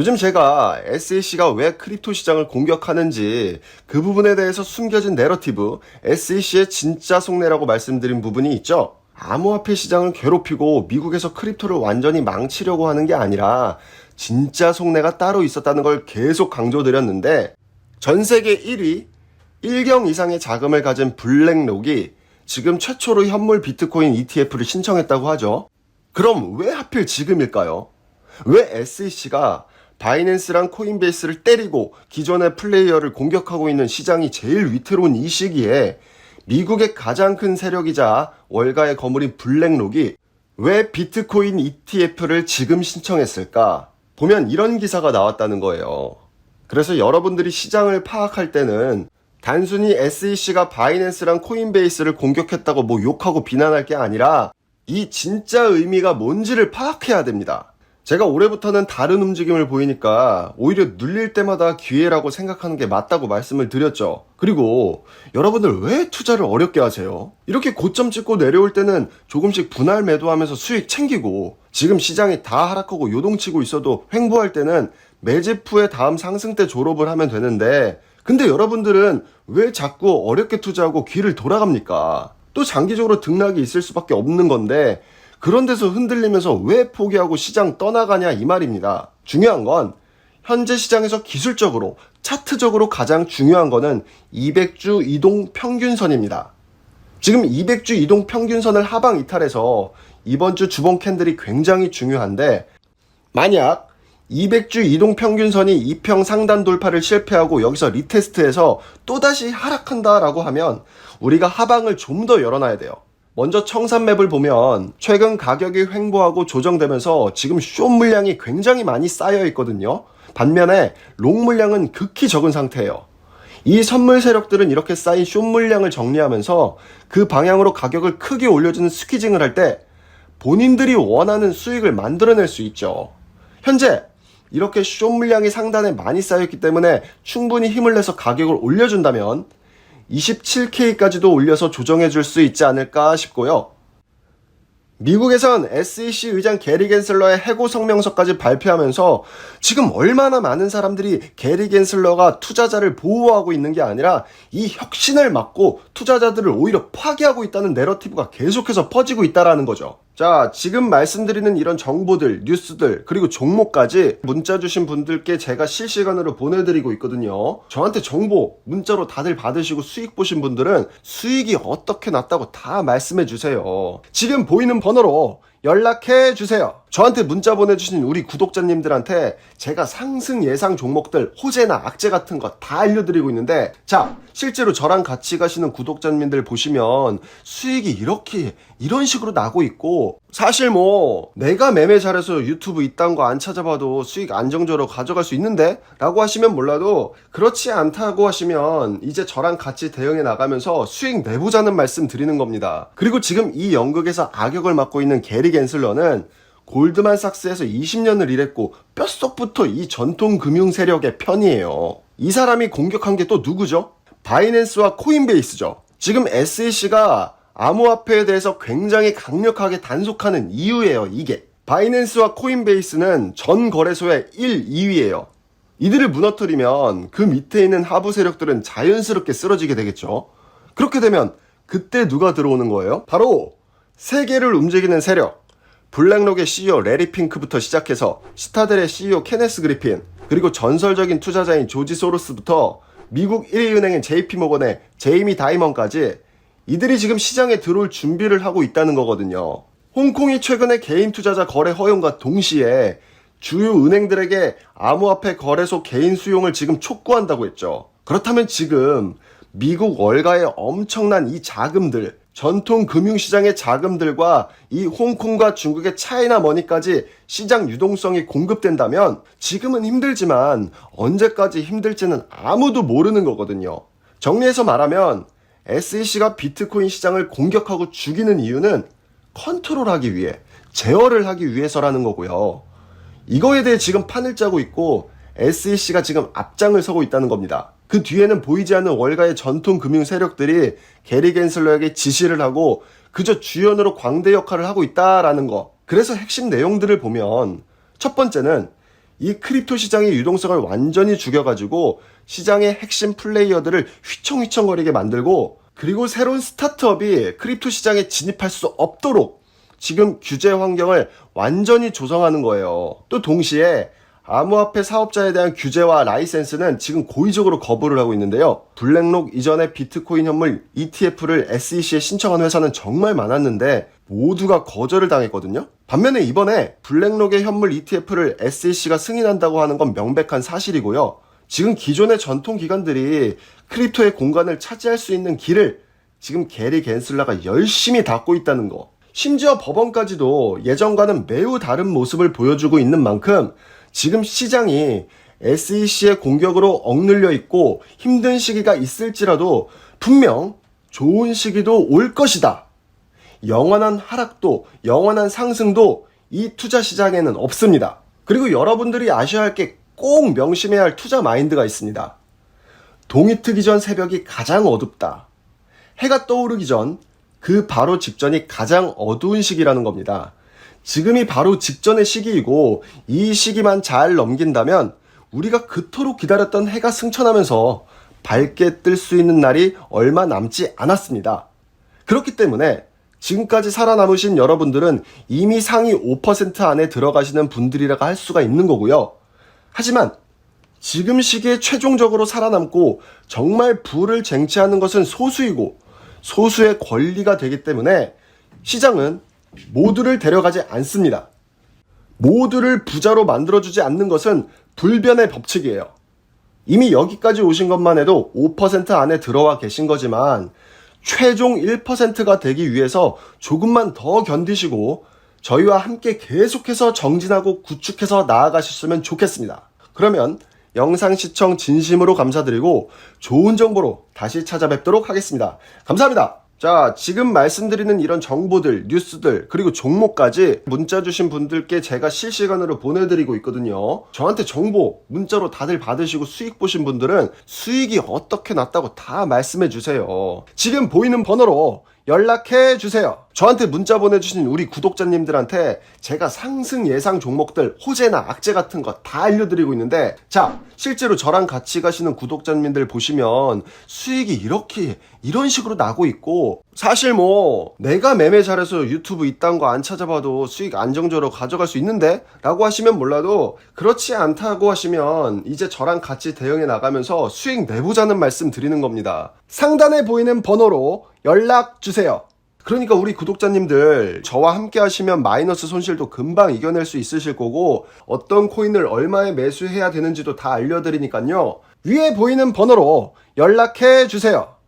요즘 제가 SEC가 왜 크립토 시장을 공격하는지 그 부분에 대해서 숨겨진 내러티브, SEC의 진짜 속내라고 말씀드린 부분이 있죠. 암호화폐 시장을 괴롭히고 미국에서 크립토를 완전히 망치려고 하는 게 아니라 진짜 속내가 따로 있었다는 걸 계속 강조드렸는데 전 세계 1위 1경 이상의 자금을 가진 블랙록이 지금 최초로 현물 비트코인 ETF를 신청했다고 하죠. 그럼 왜 하필 지금일까요? 왜 SEC가 바이낸스랑 코인베이스를 때리고 기존의 플레이어를 공격하고 있는 시장이 제일 위태로운 이 시기에 미국의 가장 큰 세력이자 월가의 거물인 블랙록이 왜 비트코인 ETF를 지금 신청했을까? 보면 이런 기사가 나왔다는 거예요. 그래서 여러분들이 시장을 파악할 때는 단순히 SEC가 바이낸스랑 코인베이스를 공격했다고 뭐 욕하고 비난할 게 아니라 이 진짜 의미가 뭔지를 파악해야 됩니다. 제가 올해부터는 다른 움직임을 보이니까 오히려 눌릴 때마다 기회라고 생각하는 게 맞다고 말씀을 드렸죠. 그리고 여러분들 왜 투자를 어렵게 하세요? 이렇게 고점 찍고 내려올 때는 조금씩 분할 매도하면서 수익 챙기고 지금 시장이 다 하락하고 요동치고 있어도 횡보할 때는 매집 후에 다음 상승 때 졸업을 하면 되는데 근데 여러분들은 왜 자꾸 어렵게 투자하고 귀를 돌아갑니까? 또 장기적으로 등락이 있을 수밖에 없는 건데 그런 데서 흔들리면서 왜 포기하고 시장 떠나가냐 이 말입니다. 중요한 건 현재 시장에서 기술적으로 차트적으로 가장 중요한 거는 200주 이동 평균선입니다. 지금 200주 이동 평균선을 하방 이탈해서 이번 주 주봉 캔들이 굉장히 중요한데 만약 200주 이동 평균선이 이평 상단 돌파를 실패하고 여기서 리테스트해서 또다시 하락한다라고 하면 우리가 하방을 좀 더 열어놔야 돼요. 먼저 청산맵을 보면 최근 가격이 횡보하고 조정되면서 지금 숏 물량이 굉장히 많이 쌓여 있거든요. 반면에 롱 물량은 극히 적은 상태예요. 이 선물 세력들은 이렇게 쌓인 숏 물량을 정리하면서 그 방향으로 가격을 크게 올려주는 스퀴징을 할 때 본인들이 원하는 수익을 만들어낼 수 있죠. 현재 이렇게 숏 물량이 상단에 많이 쌓였기 때문에 충분히 힘을 내서 가격을 올려준다면 27K까지도 올려서 조정해 줄 수 있지 않을까 싶고요. 미국에선 SEC 의장 게리 겐슬러의 해고 성명서까지 발표하면서 지금 얼마나 많은 사람들이 게리 겐슬러가 투자자를 보호하고 있는 게 아니라 이 혁신을 막고 투자자들을 오히려 파괴하고 있다는 내러티브가 계속해서 퍼지고 있다라는 거죠. 자, 지금 말씀드리는 이런 정보들, 뉴스들, 그리고 종목까지 문자 주신 분들께 제가 실시간으로 보내드리고 있거든요. 저한테 정보, 문자로 다들 받으시고 수익 보신 분들은 수익이 어떻게 났다고 다 말씀해 주세요. 지금 보이는 번호로 연락해 주세요. 저한테 문자 보내주신 우리 구독자님들한테 제가 상승 예상 종목들, 호재나 악재 같은 거 다 알려드리고 있는데, 자, 실제로 저랑 같이 가시는 구독자님들 보시면 수익이 이렇게, 이런 식으로 나고 있고, 사실 뭐, 내가 매매 잘해서 유튜브 이딴 거 안 찾아봐도 수익 안정적으로 가져갈 수 있는데? 라고 하시면 몰라도, 그렇지 않다고 하시면, 이제 저랑 같이 대응해 나가면서 수익 내보자는 말씀 드리는 겁니다. 그리고 지금 이 연극에서 악역을 맡고 있는 게리 겐슬러는 골드만삭스에서 20년을 일했고 뼛속부터 이 전통 금융 세력의 편이에요. 이 사람이 공격한 게 또 누구죠? 바이낸스와 코인베이스죠. 지금 SEC가 암호화폐에 대해서 굉장히 강력하게 단속하는 이유예요, 이게. 바이낸스와 코인베이스는 전 거래소의 1, 2위예요. 이들을 무너뜨리면 그 밑에 있는 하부 세력들은 자연스럽게 쓰러지게 되겠죠. 그렇게 되면 그때 누가 들어오는 거예요? 바로 세계를 움직이는 세력. 블랙록의 CEO 레리 핑크부터 시작해서 시타델의 CEO 케네스 그리핀, 그리고 전설적인 투자자인 조지 소로스부터 미국 1위 은행인 JP 모건의 제이미 다이먼까지 이들이 지금 시장에 들어올 준비를 하고 있다는 거거든요. 홍콩이 최근에 개인 투자자 거래 허용과 동시에 주요 은행들에게 암호화폐 거래소 개인 수용을 지금 촉구한다고 했죠. 그렇다면 지금 미국 월가의 엄청난 이 자금들, 전통 금융시장의 자금들과 이 홍콩과 중국의 차이나 머니까지 시장 유동성이 공급된다면 지금은 힘들지만 언제까지 힘들지는 아무도 모르는 거거든요. 정리해서 말하면 SEC가 비트코인 시장을 공격하고 죽이는 이유는 컨트롤하기 위해, 제어를 하기 위해서라는 거고요. 이거에 대해 지금 판을 짜고 있고 SEC가 지금 앞장을 서고 있다는 겁니다. 그 뒤에는 보이지 않는 월가의 전통 금융 세력들이 게리 겐슬러에게 지시를 하고 그저 주연으로 광대 역할을 하고 있다라는 거. 그래서 핵심 내용들을 보면 첫 번째는 이 크립토 시장의 유동성을 완전히 죽여가지고 시장의 핵심 플레이어들을 휘청휘청거리게 만들고 그리고 새로운 스타트업이 크립토 시장에 진입할 수 없도록 지금 규제 환경을 완전히 조성하는 거예요. 또 동시에 암호화폐 사업자에 대한 규제와 라이센스는 지금 고의적으로 거부를 하고 있는데요. 블랙록 이전에 비트코인 현물 ETF를 SEC에 신청한 회사는 정말 많았는데 모두가 거절을 당했거든요. 반면에 이번에 블랙록의 현물 ETF를 SEC가 승인한다고 하는 건 명백한 사실이고요. 지금 기존의 전통 기관들이 크립토의 공간을 차지할 수 있는 길을 지금 게리 겐슬라가 열심히 닫고 있다는 거. 심지어 법원까지도 예전과는 매우 다른 모습을 보여주고 있는 만큼 지금 시장이 SEC의 공격으로 억눌려 있고 힘든 시기가 있을지라도 분명 좋은 시기도 올 것이다. 영원한 하락도, 영원한 상승도 이 투자 시장에는 없습니다. 그리고 여러분들이 아셔야 할 게 꼭 명심해야 할 투자 마인드가 있습니다. 동이 트기 전 새벽이 가장 어둡다. 해가 떠오르기 전 그 바로 직전이 가장 어두운 시기라는 겁니다. 지금이 바로 직전의 시기이고 이 시기만 잘 넘긴다면 우리가 그토록 기다렸던 해가 승천하면서 밝게 뜰 수 있는 날이 얼마 남지 않았습니다. 그렇기 때문에 지금까지 살아남으신 여러분들은 이미 상위 5% 안에 들어가시는 분들이라고 할 수가 있는 거고요. 하지만 지금 시기에 최종적으로 살아남고 정말 부를 쟁취하는 것은 소수이고 소수의 권리가 되기 때문에 시장은 모두를 데려가지 않습니다. 모두를 부자로 만들어주지 않는 것은 불변의 법칙이에요. 이미 여기까지 오신 것만 해도 5% 안에 들어와 계신 거지만 최종 1%가 되기 위해서 조금만 더 견디시고 저희와 함께 계속해서 정진하고 구축해서 나아가셨으면 좋겠습니다. 그러면 영상 시청 진심으로 감사드리고 좋은 정보로 다시 찾아뵙도록 하겠습니다. 감사합니다. 자, 지금 말씀드리는 이런 정보들, 뉴스들, 그리고 종목까지 문자 주신 분들께 제가 실시간으로 보내드리고 있거든요. 저한테 정보, 문자로 다들 받으시고 수익 보신 분들은 수익이 어떻게 났다고 다 말씀해 주세요. 지금 보이는 번호로 연락해 주세요. 저한테 문자 보내주신 우리 구독자님들한테 제가 상승 예상 종목들, 호재나 악재 같은 거 다 알려드리고 있는데, 자, 실제로 저랑 같이 가시는 구독자님들 보시면 수익이 이렇게, 이런 식으로 나고 있고, 사실 뭐, 내가 매매 잘해서 유튜브 이딴 거 안 찾아봐도 수익 안정적으로 가져갈 수 있는데? 라고 하시면 몰라도, 그렇지 않다고 하시면, 이제 저랑 같이 대응해 나가면서 수익 내보자는 말씀 드리는 겁니다. 상단에 보이는 번호로 연락 주세요. 그러니까 우리 구독자님들 저와 함께 하시면 마이너스 손실도 금방 이겨낼 수 있으실 거고 어떤 코인을 얼마에 매수해야 되는지도 다 알려드리니까요. 위에 보이는 번호로 연락해 주세요.